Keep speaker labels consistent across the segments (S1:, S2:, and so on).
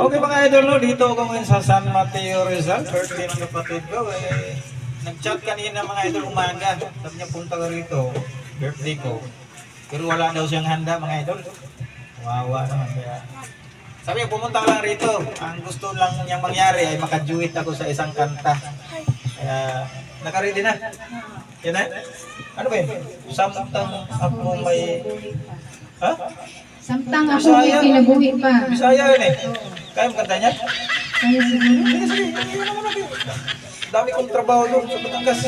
S1: Okay mga idol, no? dito ako ngayon sa San Mateo Rizal, birthday ng kapatid ko. Eh, nag-chat kanina mga idol umaga. Sabi niya punta ka rito, birthday ko. Pero wala daw siyang handa mga idol. Wawa naman kaya. Sabi niya pumunta ka lang rito. Ang gusto lang niyang mangyari ay makajuit ako sa isang kanta. Kaya nakaready na. Yan na? Ano ba yun? Samtang ako may... Ha?
S2: Samtang ako may kinabuhi pa.
S1: Bisaya yun eh. Kaya mo kanta niya?
S2: Kaya siguro.
S1: Sige, sige. Hindi naman natin. Dami kong trabaho doon sa Batangas.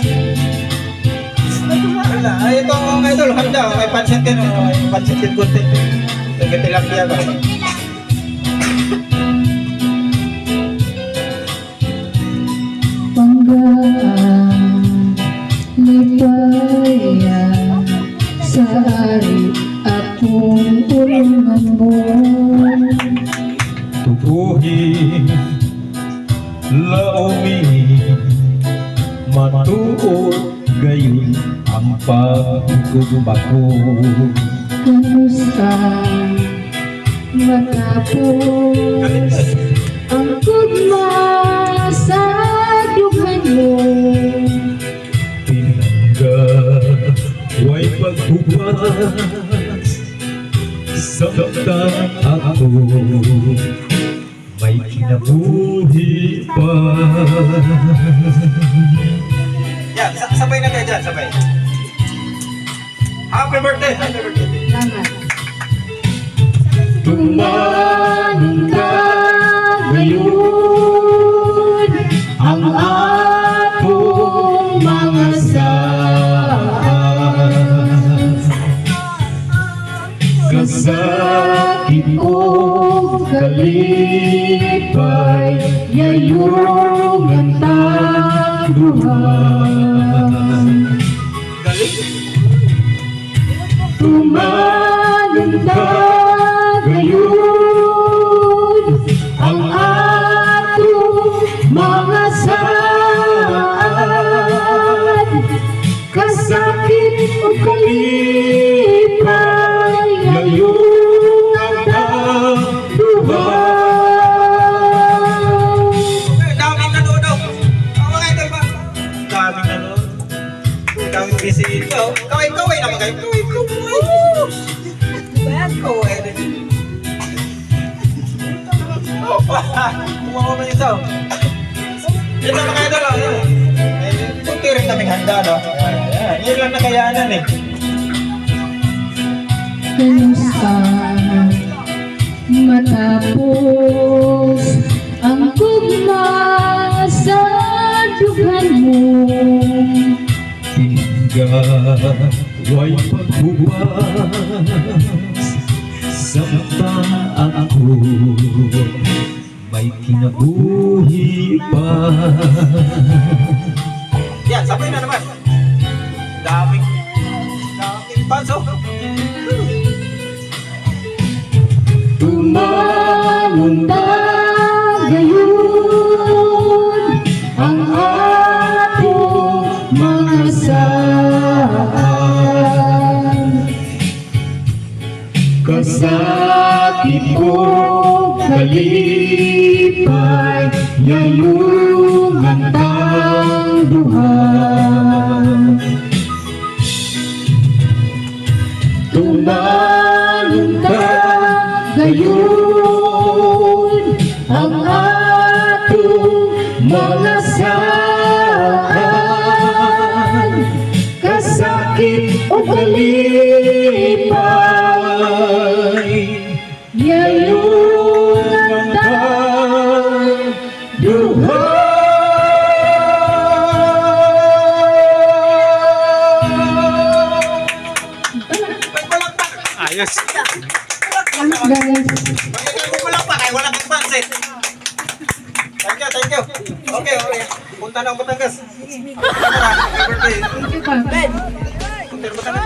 S1: Wala. Ay, ito mga idol. Handa. May pansit din. oh. May pansit din kunti. Nagkatilapia ba?
S2: Panggaan, lipaya, sa ari akong tulungan mo.
S1: Tubuhin, laumi, matuod gayon ang pagkubago.
S2: Kamusta matapos ang
S1: Samtang ako may kinabuhi pa Yan, sa- sabay na kayo dyan, sabay Happy birthday! Happy birthday!
S2: Salamat.
S1: Tumanong
S2: O kalipay, yayungan tagduhan.
S1: Galing!
S2: Tumanong ka
S1: Daming bisita. Kaway-kaway naman kayo. Kaway-kaway. Bayan kaway. Oh, Kumawa mo yung sound. Ito mga idol. Kunti rin kaming handa, no? Yun lang nakayanan eh.
S2: Kumusta matapos
S1: Pinggaway pagbuwas Samtang ako. May kinabuhi pa Yan, sabay na naman. Daming
S2: Kasakit ko kalipay, yayungan tang duhan. Tumanong ka gayon yayungan tang duhan.
S1: Ayos
S2: Guys,
S1: Wala pa, kaya wala kang pansit Thank you, thank you Okay, okay Punta na ang Batangas Happy birthday
S2: thank you pa.
S1: Punta na Batangas